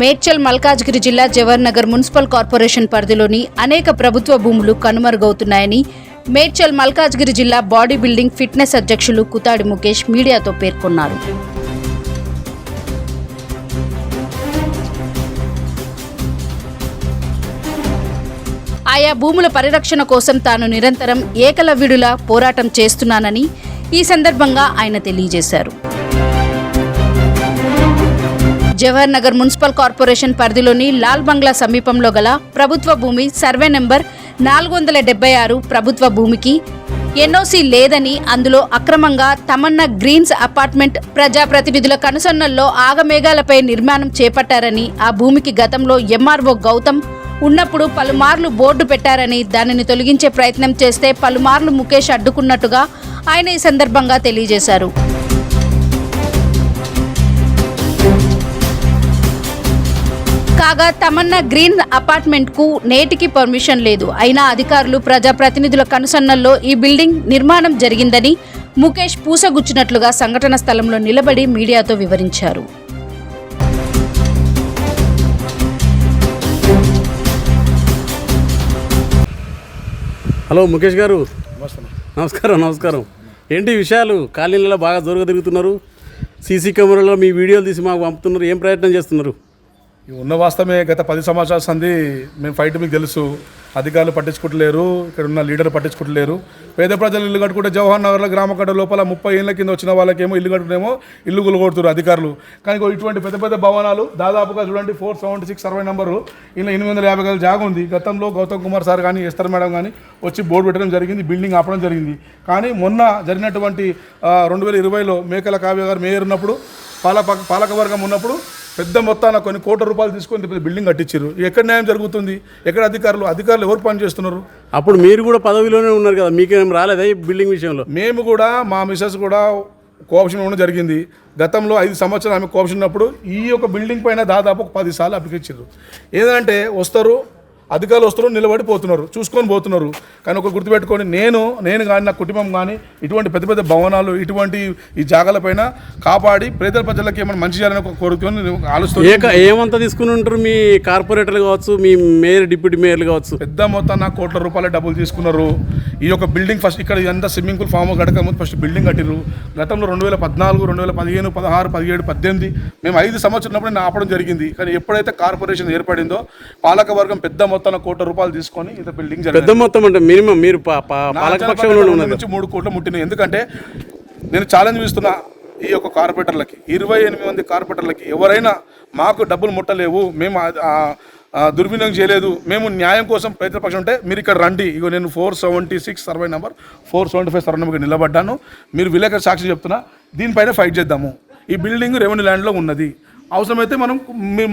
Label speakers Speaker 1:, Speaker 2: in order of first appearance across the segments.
Speaker 1: మేడ్చల్ మల్కాజ్గిరి జిల్లా Jawahar Nagar municipal corporation పరిధిలోని అనేక ప్రభుత్వ భూములు కనుమరుగవుతున్నాయని మేడ్చల్ మల్కాజ్గిరి జిల్లా బాడీ బిల్డింగ్ ఫిట్నెస్ అధ్యక్షులు కుతాడి ముఖేష్ మీడియాతో పేర్కొన్నారు. ఆయా భూముల పరిరక్షణ కోసం తాను నిరంతరం ఏకలవ్యుడులా పోరాటం చేస్తున్నానని ఈ సందర్భంగా ఆయన తెలియజేశారు. జవహర్ నగర్ మున్సిపల్ కార్పొరేషన్ పరిధిలోని లాల్ బంగ్లా సమీపంలో గల ప్రభుత్వ భూమి సర్వే నెంబర్ నాలుగు వందల డెబ్బై ఆరు ప్రభుత్వ భూమికి ఎన్ఓసి లేదని అందులో అక్రమంగా తమన్నా గ్రీన్స్ అపార్ట్మెంట్ ప్రజాప్రతినిధుల కనుసన్నల్లో ఆగమేఘాలపై నిర్మాణం చేపట్టారని ఆ భూమికి గతంలో ఎంఆర్ఓ గౌతమ్ ఉన్నప్పుడు పలుమార్లు బోర్డు పెట్టారని దానిని తొలగించే ప్రయత్నం చేస్తే పలుమార్లు ముఖేష్ అడ్డుకున్నట్టుగా ఆయన ఈ సందర్భంగా తెలియజేశారు. కాగా తమన్నా గ్రీన్ అపార్ట్మెంట్కు నేటికి పర్మిషన్ లేదు. అయినా అధికారులు ప్రజాప్రతినిధుల కనుసన్నల్లో ఈ బిల్డింగ్ నిర్మాణం జరిగిందని ముఖేష్ పూసగుచ్చినట్లుగా సంఘటన స్థలంలో నిలబడి మీడియాతో వివరించారు.
Speaker 2: హలో ముఖేష్ గారు. నమస్కారం నమస్కారం. ఏంటి విషయాలు? కాలనీలలో బాగా జోరుగా తిరుగుతున్నారు. సీసీ కెమెరాలో మీ వీడియోలు తీసి మాకు పంపుతున్నారు. ఏం ప్రయత్నం చేస్తున్నారు?
Speaker 3: ఉన్న వాస్తవమే గత పది సంవత్సరాల సంది మేము ఫైట్ మీకు తెలుసు. అధికారులు పట్టించుకుంటలేరు ఇక్కడ ఉన్న లీడర్ పట్టించుకుంటలేరు పేద ప్రజలు ఇల్లు కట్టుకుంటే జవహర్ నగర్లో గ్రామ కట్ట లోపల ముప్పై ఏళ్ళ కింద వచ్చిన వాళ్ళకేమో ఇల్లు కట్టుకునేమో ఇల్లు కొలుగొడుతున్నారు అధికారులు. కానీ ఇటువంటి పెద్ద పెద్ద భవనాలు దాదాపుగా చూడండి four seventy six survey number ఇలా ఎనిమిది వందల యాభై గల జాగా ఉంది. గతంలో గౌతమ్ కుమార్ సార్ కానీ ఎస్తర్ మేడం కానీ వచ్చి బోర్డు పెట్టడం జరిగింది బిల్డింగ్ ఆపడం జరిగింది. కానీ మొన్న జరిగినటువంటి రెండు వేల ఇరవైలో మేకల కావ్య గారు మేయర్ ఉన్నప్పుడు పాలక పాలకవర్గం ఉన్నప్పుడు పెద్ద మొత్తాన కొన్ని కోట్ల రూపాయలు తీసుకొని పెద్ద బిల్డింగ్ కట్టించారు ఎక్కడ న్యాయం జరుగుతుంది? ఎక్కడ అధికారులు అధికారులు ఎవరు పని చేస్తున్నారు
Speaker 2: అప్పుడు మీరు కూడా పదవిలోనే ఉన్నారు కదా మీకేం రాలేదా ఈ బిల్డింగ్ విషయంలో?
Speaker 3: మేము కూడా మా మిసెస్ కూడా కోఆప్షన్ ఇవ్వడం జరిగింది. గతంలో ఐదు సంవత్సరాలు ఆమె కోఆప్షన్ ఉన్నప్పుడు ఈ యొక్క బిల్డింగ్ పైన దాదాపు ఒక పది సార్లు అప్లికేషన్ ఏదంటే వస్తారు అధికారులు వస్తారు నిలబడి పోతున్నారు చూసుకొని పోతున్నారు. కానీ ఒక గుర్తుపెట్టుకొని నేను నేను కానీ నా కుటుంబం కానీ ఇటువంటి పెద్ద పెద్ద భవనాలు ఇటువంటి ఈ జాగాలపైన కాపాడి పేద ప్రజలకు ఏమైనా మంచి చేయాలని ఒక కోరుకొని నేను ఆలోచిస్తూ
Speaker 2: ఏ ఏమంతా తీసుకుని ఉంటారు మీ కార్పొరేటర్లు కావచ్చు మీ మేయర్ డిప్యూటీ మేయర్లు కావచ్చు?
Speaker 3: పెద్ద మొత్తాన కోట్ల రూపాయల డబ్బులు తీసుకున్నారు. ఈ యొక్క బిల్డింగ్ ఫస్ట్ ఇక్కడ ఇదంతా స్విమ్మింగ్ పూల్ ఫామ్ గడక ముందు ఫస్ట్ బిల్డింగ్ కట్టిరు గతంలో రెండు వేల పద్నాలుగు రెండు వేల పదిహేను పదహారు పదిహేడు పద్దెనిమిది మేము ఐదు సంవత్సరం ఉన్నప్పుడు నేను ఆపడం జరిగింది. కానీ ఎప్పుడైతే కార్పొరేషన్ ఏర్పడిందో పాలక వర్గం పెద్ద మొత్తాన కోట్ల రూపాయలు తీసుకొని ఇంత బిల్డింగ్
Speaker 2: పెద్ద మొత్తం అంటే మినిమం మీరు పాలకపక్షంలో
Speaker 3: నుంచి మూడు కోట్లు ముట్టినాయి. ఎందుకంటే నేను ఛాలెంజ్ ఇస్తున్నా ఈ యొక్క కార్పొరేటర్లకి ఇరవై ఎనిమిది మంది కార్పొరేటర్లకి ఎవరైనా మాకు డబ్బులు ముట్టలేవు మేము దుర్వినియోగం చేయలేదు మేము న్యాయం కోసం ప్రయత్నపక్షం ఉంటే మీరు ఇక్కడ రండి. ఇగో నేను four seventy six survey number four seventy five survey number నిలబడ్డాను. మీరు విలేకరు సాక్షి చెప్తున్నా దీనిపైన ఫైట్ చేద్దాము. ఈ బిల్డింగ్ రెవెన్యూ ల్యాండ్లో ఉన్నది. అవసరమైతే మనం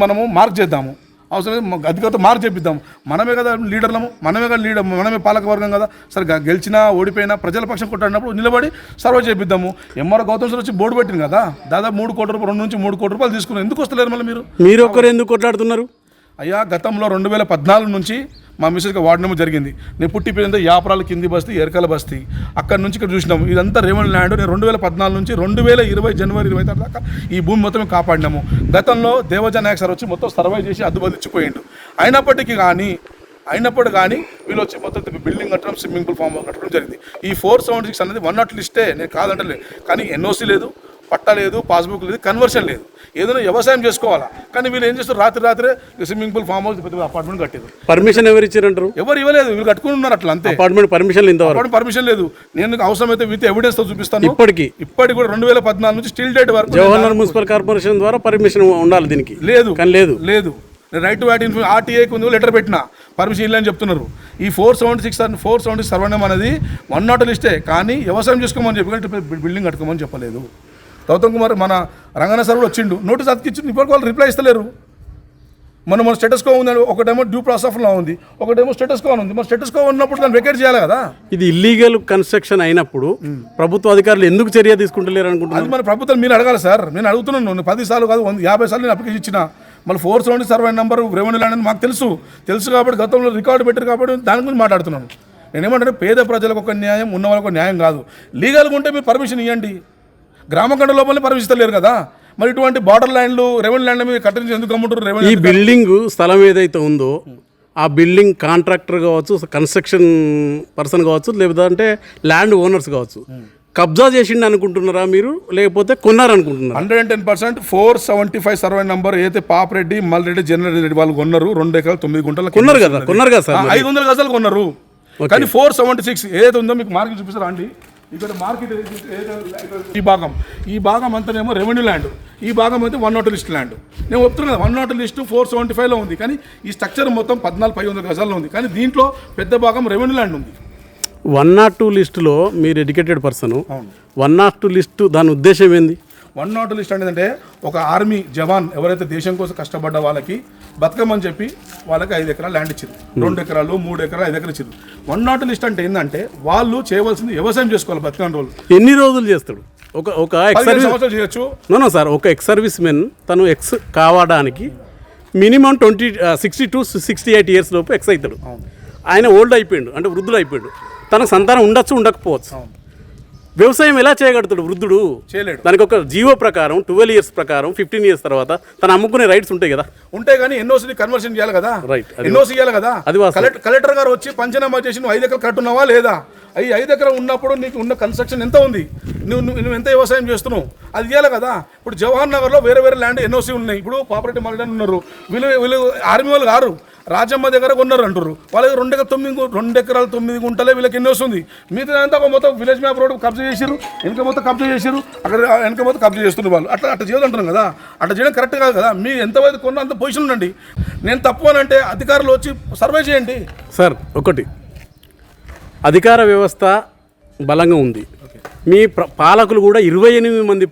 Speaker 3: మనము మార్క్ చేద్దాము. అవసరమైతే మ- అధికారితో మార్క్ చేపిద్దాం. మనమే కదా లీడర్లము మనమే కదా లీడర్ మనమే పాలక వర్గం కదా. సరే గెలిచినా ఓడిపోయినా ప్రజల పక్షం కొట్టాడినప్పుడు నిలబడి సర్వే చేపిద్దాము. ఎంఆర్ గౌతమ్ సార్ వచ్చి బోర్డు పెట్టింది కదా. దాదాపు మూడు కోట్ల రూపాయలు రెండు నుంచి మూడు కోట్ల రూపాయలు తీసుకున్నారు. ఎందుకు వస్తలేరు మళ్ళీ మీరు?
Speaker 2: మీరు ఒక్కరు ఎందుకు కొట్లాడుతున్నారు?
Speaker 3: అయ్యా గతంలో రెండు వేల పద్నాలుగు నుంచి మా మిస్సెస్గా వాడడం జరిగింది. నేను పుట్టి పెరిగింది యాపరాల కింది బస్తీ ఎరకల బస్తీ. అక్కడ నుంచి ఇక్కడ చూసినాం. ఇదంతా రెవెన్యూ ల్యాండ్. నేను రెండు వేల పద్నాలుగు నుంచి రెండు వేల ఇరవై జనవరి ఇరవై తారీఖు దాకా ఈ భూమి మొత్తం కాపాడినాము. గతంలో దేవజ నాయక్ సార్ వచ్చి మొత్తం సర్వే చేసి అద్దుబదిచ్చిపోయిండు అయినప్పటికీ కానీ అయినప్పుడు కానీ వీళ్ళు వచ్చి మొత్తం బిల్డింగ్ కట్టడం స్విమ్మింగ్ పూల్ ఫామ్ కట్టడం జరిగింది. ఈ ఫోర్ సెవెంటీ సిక్స్ అనేది వన్ నాట్ లిస్టే. నేను కాదంటలే. కానీ ఎన్ఓసీ లేదు. పట్టా లేదు పాస్బుక్ లేదు కన్వర్షన్ లేదు. ఏదైనా వ్యవసాయం చేసుకోవాలా? కానీ వీళ్ళు ఏం చేస్తారు? రాత్రి రాత్రే స్విమ్మింగ్ పూల్ ఫామ్ హౌస్ పెద్ద అపార్ట్మెంట్ కట్టారు
Speaker 2: పర్మిషన్ ఎవరు ఇచ్చారంటారు?
Speaker 3: ఎవరు ఇవ్వలేదు. వీళ్ళు కట్టుకుని ఉన్నారు అట్లా అంతే.
Speaker 2: అపార్ట్మెంట్ పర్మిషన్ ఇంతవరకు.
Speaker 3: అప్పుడు పర్మిషన్ లేదు. నేను అవసరమైతే విత్ ఎవిడెన్స్తో చూపిస్తాను.
Speaker 2: ఇప్పటికి.
Speaker 3: ఇప్పటికి కూడా రెండు వేల పద్నాలుగు నుంచి స్టిల్ డేట్ వరకు
Speaker 2: జవహర్ నగర్ మున్సిపల్ కార్పొరేషన్ ద్వారా పర్మిషన్ ఉండాలి దీనికి.
Speaker 3: లేదు.
Speaker 2: కానీ లేదు.
Speaker 3: లేదు. రైట్ టు యాక్ట్ ఇన్ఫర్మేషన్ ఆర్టీఏకి ఉంది లెటర్ పెట్టిన. పర్మిషన్ ఇల్లు అని చెప్తున్నారు. ఈ four seventy six four seventy సర్వనం అనేది వన్ నాట్ లిస్టే కానీ వ్యవసాయం చేసుకోమని చెప్పి బిల్డింగ్ కట్టుకోమని చెప్పలేదు. గౌతమ్ కుమార్ మన రంగన సార్ కూడా వచ్చిండు. నోటీస్ అతికిచ్చిండు. ఇప్పటికి వాళ్ళు రిప్లై ఇస్తలేరు. మన మన స్టేటస్ కో ఉందని ఒకటేమో డ్యూ ప్రాసెస్లో ఉంది. ఒకటేమో స్టేటస్ కో ఉంది. మన స్టేటస్ కో ఉన్నప్పుడు దాన్ని వెకేట్ చేయాలి కదా.
Speaker 2: ఇది ఇల్లీగల్ కన్స్ట్రక్షన్ అయినప్పుడు ప్రభుత్వ అధికారులు ఎందుకు చర్య తీసుకుంటలేరు అనుకుంటున్నారు?
Speaker 3: అది మన ప్రభుత్వం మీరు అడగాలి సార్. నేను అడుగుతున్నాను. నేను పది సార్లు కాదు యాభై సార్లు నేను అప్లికేషన్ ఇచ్చిన. మళ్ళీ four seventy survey number revenue land అని మాకు తెలుసు. తెలుసు కాబట్టి గతంలో రికార్డు పెట్టారు కాబట్టి దాని గురించి మాట్లాడుతున్నాను. నేనేమంటే పేద ప్రజలకు ఒక న్యాయం ఉన్న వాళ్ళకు న్యాయం కాదు. లీగల్గా ఉంటే మీరు పర్మిషన్ ఇవ్వండి గ్రామ కండ లోపలనే పర్మిషన్ ఇస్తలేరు కదా. మరి ఇటువంటి బార్డర్ ల్యాండ్లు రెవెన్యూ ల్యాండ్ మీద కట్టించి ఎందుకు అమ్ముతారు
Speaker 2: ఈ
Speaker 3: రెవెన్యూ
Speaker 2: బిల్డింగ్ స్థలం ఏదైతే ఉందో ఆ బిల్డింగ్ కాంట్రాక్టర్ కావచ్చు కన్స్ట్రక్షన్ పర్సన్ కావచ్చు లేదంటే ల్యాండ్ ఓనర్స్ కావచ్చు. కబ్జా చేసిండు అనుకుంటున్నారా మీరు? లేకపోతే కొన్నారనుకుంటున్నారా?
Speaker 3: Hundred and ten percent four seventy five survey number ఏదైతే పాపరెడ్డి మల్రెడ్డి జనరల్ రెడ్డి వాళ్ళు కొన్నారు రెండు ఎకరాలు తొమ్మిది గుంటల
Speaker 2: కొన్నారు కదా కొన్నారు కదా సార్.
Speaker 3: ఐదు వందల గజాలు కొన్నారు. కానీ ఫోర్ సెవెంటీ సిక్స్ ఏదైతే ఉందో మీకు మార్కెట్ చూపిస్తారా అండి? ఇక్కడ మార్కెట్ ఈ భాగం. ఈ భాగం అంతానేమో రెవెన్యూ ల్యాండ్ ఈ భాగం అయితే వన్ నాట్ లిస్ట్ ల్యాండ్ నేను చెప్తున్నాను కదా one not list four seventy ఫైవ్లో ఉంది. కానీ ఈ స్ట్రక్చర్ మొత్తం పద్నాలుగు పై వందల గజాల్లో ఉంది. కానీ దీంట్లో పెద్ద భాగం రెవెన్యూ ల్యాండ్ ఉంది.
Speaker 2: వన్ నాట్ టూ లిస్టులో మీరు educated person one not two list దాని ఉద్దేశం ఏంది?
Speaker 3: వన్ నాట్ లిస్ట్ అంటే ఒక ఆర్మీ జవాన్ ఎవరైతే దేశం కోసం కష్టపడ్డ వాళ్ళకి బతకమని చెప్పి వాళ్ళకి ఐదు ఎకరాలు ల్యాండ్ ఇచ్చారు రెండు ఎకరాలు మూడు ఎకరాలు ఐదు ఎకరాలు ఇచ్చారు వన్ నాట్ లిస్ట్ అంటే ఏంటంటే వాళ్ళు చేయవలసింది వ్యవసాయం చేసుకోవాలి బతకని రోజులు.
Speaker 2: ఎన్ని రోజులు చేస్తాడు? ఒక ఒక ఎక్స్ సర్వీస్
Speaker 3: సంవత్సరాలు చేయొచ్చు.
Speaker 2: నో సార్ ఒక ఎక్స్ సర్వీస్ మెన్ తను ఎక్స్ కావడానికి minimum twenty sixty to sixty eight years లోపు ఎక్స్ అవుతాడు. ఆయన ఓల్డ్ అయిపోయాడు అంటే వృద్ధుడు అయిపోయాడు. తనకు సంతానం ఉండొచ్చు ఉండకపోవచ్చు. వ్యవసాయం ఎలా చేయగలుగుతాడు వృద్ధుడు?
Speaker 3: చేయలేడు.
Speaker 2: దానికి ఒక జీవో ప్రకారం ట్వెల్వ్ ఇయర్స్ ప్రకారం ఫిఫ్టీన్ ఇయర్స్ తర్వాత తను అమ్ముకునే రైట్స్ ఉంటాయి కదా?
Speaker 3: ఉంటే కానీ ఎన్ఓసీ కన్వర్షన్ చేయాలి కదా.
Speaker 2: అది
Speaker 3: ఎన్ఓసీ చేయాలి కదా?
Speaker 2: అది.
Speaker 3: కలెక్టర్ కలెక్టర్ గారు వచ్చి పంచనామా చేసి నువ్వు ఐదు ఎకరాలు కట్టున్నావా లేదా? అవి ఐదు ఎకరం ఉన్నప్పుడు నీకు ఉన్న కన్స్ట్రక్షన్ ఎంత ఉంది? నువ్వు నువ్వు నువ్వు ఎంత వ్యవసాయం చేస్తున్నావు? అది చేయాలి కదా? ఇప్పుడు జవహర్ నగర్లో వేరే వేరే ల్యాండ్ ఎన్ఓసీ ఉన్నాయి. ఇప్పుడు పాపరెడ్డి మల్లని ఉన్నారు. వీళ్ళు వీళ్ళు ఆర్మీ వాళ్ళు గారు రాజమ్మ దగ్గర కొన్నారు అంటారు వాళ్ళకి రెండు ఎకరాలు తొమ్మిది రెండు ఎకరాలు తొమ్మిది గుంటలే వీళ్ళకి ఎన్ని వస్తుంది? మిగతా అంతా ఒక మొత్తం విలేజ్ మ్యాప్ రోడ్ కబ్జా చేశారు వెనక మొత్తం కబ్జా చేశారు అక్కడ వెనక మొత్తం కబ్జా చేస్తున్నారు వాళ్ళు. అట్లా అట్లా చేయదు అంటున్నాం కదా. అట్లా చేయడం కరెక్ట్ కాదు కదా. మీరు ఎంతవరకు కొన్న అంత పొజిషన్ ఉండండి. నేను తప్పు అని అంటే అధికారులు వచ్చి సర్వే చేయండి.
Speaker 2: సార్ ఒకటి. అధికార వ్యవస్థ బలంగా ఉంది. మీ ప్ర- పాలకులు కూడా ఇరవై ఎనిమిది మంది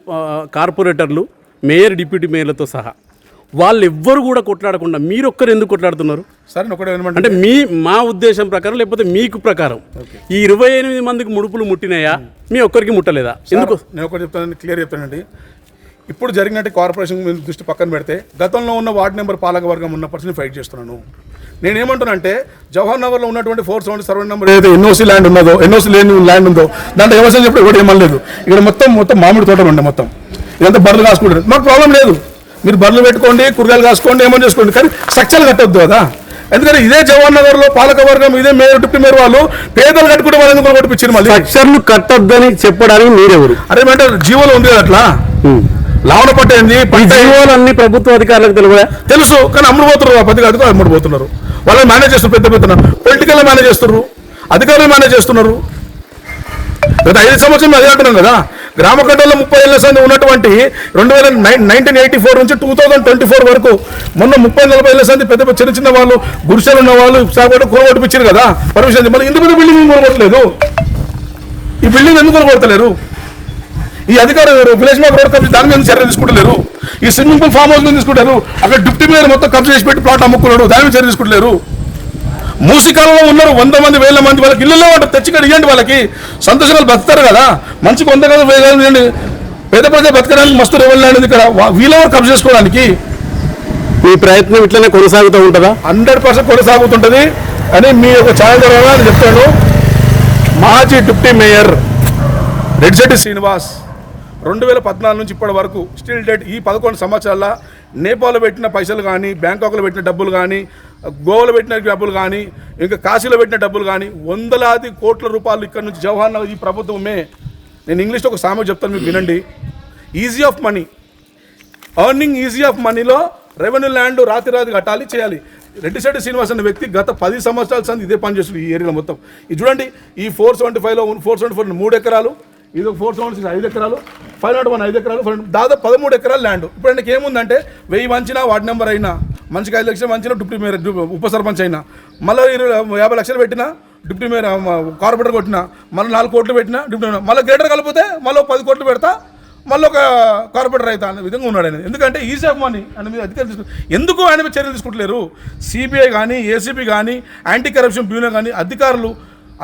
Speaker 2: కార్పొరేటర్లు మేయర్ డిప్యూటీ మేయర్లతో సహా. వాళ్ళు ఎవ్వరు కూడా కొట్లాడకుండా మీరు ఒక్కరు ఎందుకు కొట్లాడుతున్నారు?
Speaker 3: సరే ఒకటి
Speaker 2: అంటే మీ మా ఉద్దేశం ప్రకారం లేకపోతే మీకు ప్రకారం ఈ ఇరవై ఎనిమిది మందికి ముడుపులు ముట్టినాయా? మీ ఒక్కరికి ముట్టలేదా? ఎందుకు?
Speaker 3: నేను ఒకటి చెప్తానండి క్లియర్ చెప్తానండి. ఇప్పుడు జరిగినట్టు కార్పొరేషన్ దృష్టి పక్కన పెడితే గతంలో ఉన్న వార్డు నెంబర్ పాలక వర్గం ఉన్న పర్సన్ ఫైట్ చేస్తున్నాను. నేను ఏమంటున్నానంటే జవహర్ నగర్లో ఉన్నటువంటి ఫోర్ సెవెంటీ సర్వే నెంబర్ ఏదైతే ఎన్ఓసీ ల్యాండ్ ఉన్నదో ఎన్ఓసీ లేని ల్యాండ్ ఉందో దాంట్లో వ్యవసాయం చెప్పి ఏమనలేదు. ఇక్కడ మొత్తం మొత్తం మామిడి తోటలు ఉండే మొత్తం. ఇదంతా బర్రెలు కాసుకుంటారు మాకు ప్రాబ్లం లేదు. మీరు బర్రెలు పెట్టుకోండి కూరగాయలు కాసుకోండి ఏమని చేసుకోండి. కానీ స్ట్రక్చర్ కట్టొద్దు కదా. ఎందుకంటే ఇదే జవహర్ నగర్లో పాలక వర్గం ఇదే మేయర్ డిప్యూటీ మేయర్ వాళ్ళు పేదలు కట్టుకుంటే వాళ్ళు ఎందుకు కొట్టిపించారు మళ్ళీ?
Speaker 2: స్ట్రక్చర్లు కట్టొద్దని చెప్పడానికి మీరెవరు?
Speaker 3: అరే అంటే జీవోలో ఉంది కదా అట్లా? లావణ పట్టేంది
Speaker 2: జీవోలన్నీ ప్రభుత్వ అధికారులకు తెలియదా
Speaker 3: తెలుసు కానీ అమ్ముడు పోతున్నారు ఆ పది అధికారులు అమ్ముడు పోతున్నారు. వాళ్ళని మేనేజ్ చేస్తారు పెద్ద పెద్ద పొలిటికల్ మేనేజ్ చేస్తున్నారు అధికారులు మేనేజ్ చేస్తున్నారు. గత ఐదు సంవత్సరం అదే అంటున్నాం కదా. గ్రామ కట్టలో ముప్పై ఏళ్ళ సంది ఉన్నటువంటి రెండు వేల నైన్టీన్ ఎయిటీ ఫోర్ నుంచి టూ థౌసండ్ ట్వంటీ ఫోర్ వరకు మొన్న ముప్పై నలభై ఏళ్ళ సంది పెద్ద పెద్ద చిన్న చిన్న వాళ్ళు గుడిసెలు ఉన్న వాళ్ళు సాగుబడి కూరగొట్టిపించారు కదా? పర్మిషన్ మళ్ళీ ఇంత పెద్ద బిల్డింగ్ కూరగొట్టలేదు ఈ బిల్డింగ్ ఎందుకు కూరగొడతలేరు ఈ అధికారులు విలేజ్ మ్యాప్ రోడ్ కబ్జా దాని మీద చర్య తీసుకుంటలేరు? ఈ స్విమ్మింగ్ పూల్ ఫామ్ హౌస్ మీద తీసుకుంటారు అక్కడ డిప్టీ మీద మొత్తం కబ్జా చేసి పెట్టి ప్లాట్ అమ్ముకున్నాడు. దాని మీద చర్య తీసుకుంటలేరు. మూసికాలలో ఉన్నారు వంద మంది వేల మంది వాళ్ళకి ఇల్లులో ఉంటారు తెచ్చి ఇక్కడ ఇవ్వండి వాళ్ళకి. సంతోషంగా బతుకుతారు కదా. మంచిగా వంద కదా ఇవ్వండి. పేద ప్రజలు బతకడానికి మస్తు అనేది ఇక్కడ. వా- వీళ్ళెవరు కబ్జా చేసుకోవడానికి.
Speaker 2: మీ ప్రయత్నం ఇట్లనే కొనసాగుతూ ఉంటుందా?
Speaker 3: హండ్రెడ్ పర్సెంట్ కొనసాగుతుంటుంది. అని మీ యొక్క ఛానల్ ద్వారా నేను చెప్తాను. మాజీ డిప్టీ మేయర్ రెడ్శెట్టి శ్రీనివాస్ రెండు వేల పద్నాలుగు నుంచి ఇప్పటి వరకు స్టిల్ డేట్ ఈ పదకొండు సంవత్సరాల నేపాల్లో పెట్టిన పైసలు కానీ బ్యాంకాక్లో పెట్టిన డబ్బులు కానీ గోవాలో పెట్టిన డబ్బులు కానీ ఇంకా కాశీలో పెట్టిన డబ్బులు కానీ వందలాది కోట్ల రూపాయలు ఇక్కడ నుంచి జవహర్ నగర్ ఈ ప్రభుత్వమే. నేను ఇంగ్లీష్లో ఒక సామె చెప్తాను మీకు వినండి. Easy of money earning easy of మనీలో రెవెన్యూ ల్యాండ్ రాత్రి రాత్రి కట్టాలి చేయాలి. రెడ్డిశెట్టి శ్రీనివాస్ అనే వ్యక్తి గత పది సంవత్సరాల సంది ఇదే పని చేస్తుంది ఈ ఏరియాలో మొత్తం. ఇది చూడండి ఈ ఫోర్ సెవెంటీ ఫైవ్లో ఫోర్ సెవెంటీ ఫోర్ మూడు ఎకరాలు ఇది ఫోర్ సెవెంటీ సిక్స్ ఐదు ఎకరాలు ఫైవ్ నాట్ వన్ ఐదు ఎకరాలు ఫైవ్ దాదాపు పదమూడు ఎకరాలు ల్యాండ్ ఇప్పుడు ఆయనకి ఏముందంటే వెయ్యి వంచినా వార్డు నెంబర్ అయినా మంచిగా ఐదు లక్షలు మంచిగా డిప్యూటీ మేయర్ ఉప సర్పంచ్ అయినా. మళ్ళీ ఇరవై యాభై లక్షలు పెట్టినా డిప్యూటీ మేయర్ కార్పొరేటర్ కొట్టినా మళ్ళీ నాలుగు కోట్లు పెట్టినా డిప్యూటీ మళ్ళీ గ్రేటర్ కలిపితే మళ్ళీ ఒక పది కోట్లు పెడతా మళ్ళీ ఒక కార్పొరేటర్ అయితే అనే విధంగా ఉన్నాడు ఆయన. ఎందుకంటే ఈజీ ఆఫ్ మనీ ఆయన మీద అధికారులు తీసుకు ఎందుకు ఆయన మీద చర్యలు తీసుకుంటలేరు? సిబిఐ కానీ ఏసీబీ కానీ యాంటీ కరప్షన్ బ్యూరో కానీ అధికారులు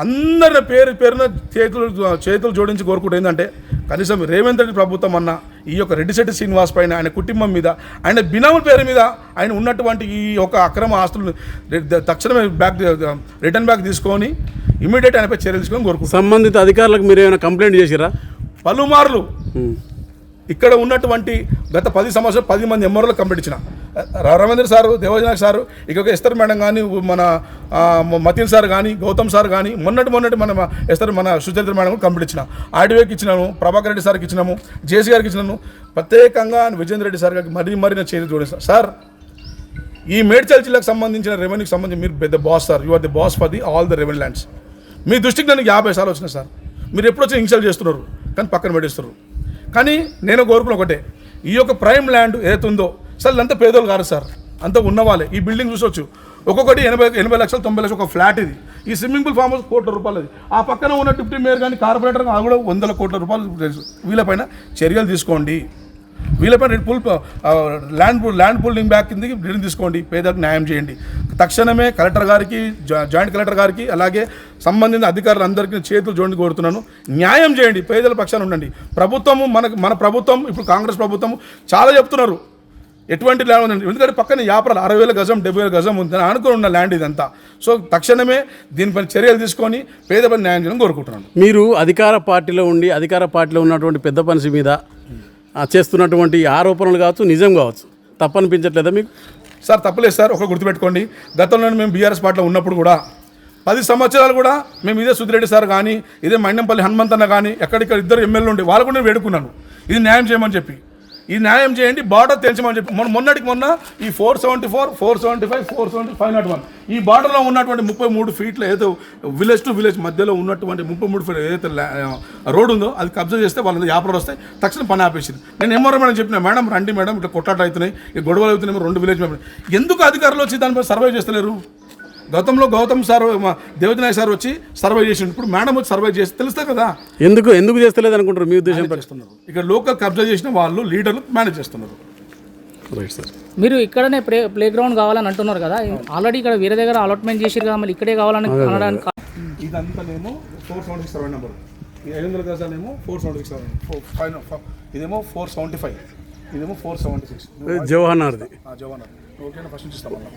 Speaker 3: అందరి పేరు పేరున చేతులు చేతులు జోడించి కోరుకుంటే ఏంటంటే కనీసం రేవంత్ రెడ్డి ప్రభుత్వం అన్నా ఈ యొక్క రెడ్డిశెట్టి శ్రీనివాస్ పైన ఆయన కుటుంబం మీద ఆయన బినాముల పేరు మీద ఆయన ఉన్నటువంటి ఈ యొక్క అక్రమ ఆస్తులను రె- తక్షణమే బ్యాక్ రిటర్న్ బ్యాక్ తీసుకొని ఇమీడియట్ ఆయనపై చర్యలు తీసుకొని కోరుకుంటున్నాం.
Speaker 2: సంబంధిత అధికారులకు మీరు ఏమైనా కంప్లైంట్ చేసిరా?
Speaker 3: పలుమార్లు ఇక్కడ ఉన్నటువంటి గత పది సంవత్సరాలు పది మంది ఎంఆర్ఓలకు కంప్లీట్ ఇచ్చిన. రవీంద్ర సారు దేవజనాక్ సారు ఇక ఎస్తర్ మేడం కానీ మన మతిన్ సార్ కానీ గౌతమ్ సార్ కానీ మొన్నటి మొన్నటి మన మ- ఎస్తర్ మన సుచరిత్ర మేడం కూడా కంప్లీట్ ఇచ్చిన. ఆడివేకి ఇచ్చినాము ప్రభాకర్ రెడ్డి సార్కి ఇచ్చినాము జేసీ గారికి ఇచ్చినాము. ప్రత్యేకంగా విజేంద్ర రెడ్డి సార్ గారికి మరీ మరీ నా చేతి చూడండి సార్ ఈ మేడ్చల్ జిల్లాకు సంబంధించిన రెవెన్యూకి సంబంధించి మీరు పెద్ద boss sir. You are the boss for the all the revenue lands మీ దృష్టికి నేను యాభై సార్లు వచ్చినాయి సార్. మీరు ఎప్పుడు వచ్చి ఇన్సల్ట్ చేస్తున్నారు? కానీ పక్కన పెట్టేస్తున్నారు. కానీ నేను కోరుకున్న ఒకటే. ఈ యొక్క ప్రైమ్ ల్యాండ్ ఏదైతే ఉందో సార్ అంతా పేదోళ్ళు కారు సార్. అంతా ఉన్నవాళ్ళే. ఈ బిల్డింగ్ చూసొచ్చు. ఒక్కొక్కటి ఎనభై ఎనభై లక్షలు తొంభై లక్షలు ఒక ఫ్లాట్ ఇది. ఈ స్విమ్మింగ్ పూల్ ఫామ్ హౌస్ కోట్ల రూపాయలు అది ఆ పక్కన ఉన్న డిప్యూటీ మేయర్ కానీ కార్పొరేటర్ కానీ అది కూడా వందల కోట్ల రూపాయలు వీళ్ళపైన చర్యలు తీసుకోండి. వీళ్ళపైన pool land land pooling back కిందకి నిర్ణయం తీసుకోండి. పేదలకు న్యాయం చేయండి. తక్షణమే కలెక్టర్ గారికి జాయింట్ కలెక్టర్ గారికి అలాగే సంబంధిత అధికారులందరికీ చేతులు జోడిని కోరుతున్నాను. న్యాయం చేయండి. పేదల పక్షాన ఉండండి. ప్రభుత్వము మనకు మన ప్రభుత్వం ఇప్పుడు కాంగ్రెస్ ప్రభుత్వం చాలా చెప్తున్నారు. ఎటువంటి ల్యాండ్ ఉందండి. ఎందుకంటే పక్కన యాపరాలు అరవై వేల గజం డెబ్బై వేల గజం ఉంది అని అనుకుని ఉన్న ల్యాండ్ ఇదంతా. సో తక్షణమే దీనిపైన చర్యలు తీసుకొని పేద పని న్యాయం చేయడం కోరుకుంటున్నాను.
Speaker 2: మీరు అధికార పార్టీలో ఉండి అధికార పార్టీలో ఉన్నటువంటి పెద్ద మనిషి మీద చేస్తున్నటువంటి ఆరోపణలు కావచ్చు నిజం కావచ్చు తప్పనిపించట్లేదా మీకు?
Speaker 3: సార్ తప్పలేదు సార్ ఒక గుర్తుపెట్టుకోండి. గతంలో మేము బీఆర్ఎస్ పార్టీలో ఉన్నప్పుడు కూడా పది సంవత్సరాలు కూడా మేము ఇదే సుధిరెడ్డి సార్ కానీ ఇదే మైనంపల్లి హనుమంతన్న కానీ ఎక్కడిక్కడ ఇద్దరు ఎమ్మెల్యేలు ఉండి వాళ్ళు కూడా నేను వేడుకున్నాను. ఇది న్యాయం చేయమని చెప్పి. ఈ న్యాయం చేయండి బార్డర్ తెంచమని చెప్పి. మొన్న మొన్నటికి మొన్న ఈ four seventy four four seventy five four seventy five not one ఈ బార్డర్లో ఉన్నటువంటి ముప్పై మూడు ఫీట్లు ఏదో విలేజ్ టు విలేజ్ మధ్యలో ఉన్నటువంటి ముప్పై మూడు ఫీట్ ఏదైతే రోడ్ ఉందో అది కబ్జా చేస్తే వాళ్ళ వ్యాపారాలు వస్తాయి. తక్షణం పని ఆపేసింది. నేను ఎంఆర్ఓ మేడం చెప్పిన మేడం రండి మేడం ఇట్లా కొట్లాట అవుతున్నాయి ఈ గొడవలు అవుతున్నాయి రెండు విలేజ్ మెంబర్ ఎందుకు అధికారులు వచ్చి దానిపై సర్వే చేస్తలేరు? గతంలో గౌతమ్ సార్ మా దేవజనాయ్ సార్ వచ్చి సర్వే చేసిండు. ఇప్పుడు మేడం వచ్చి సర్వే చేసి తెలుస్తుంది కదా.
Speaker 2: ఎందుకు ఎందుకు చేస్తలేదు అనుకుంటారు మీ ఉద్దేశం ప్రకారం?
Speaker 3: చేస్తున్నారు. ఇక్కడ లోకల్ కబ్జా చేసిన వాళ్ళు లీడర్లు మేనేజ్ చేస్తున్నారు.
Speaker 2: రైట్ సార్
Speaker 4: మీరు ఇక్కడనే ప్లే ప్లే గ్రౌండ్ కావాలని అంటున్నారు కదా. ఆల్రెడీ ఇక్కడ వేరే దగ్గర అలాట్మెంట్ చేసిరు కదా మళ్ళీ ఇక్కడే కావాలని అనడానికి
Speaker 3: ఇదంతానేమో four seventy six survey number ఈ ఐదు వందల గజాలేమో four seventy six four five ఇదేమో ఫోర్ సెవెంటీ ఫైవ్ ఇదేమో ఫోర్ సెవెంటీ సిక్స్
Speaker 2: జవహర్ నగర్ది
Speaker 3: జవాన్ ఓకేనా? ఫస్ట్ నుంచి ఇస్తామన్నా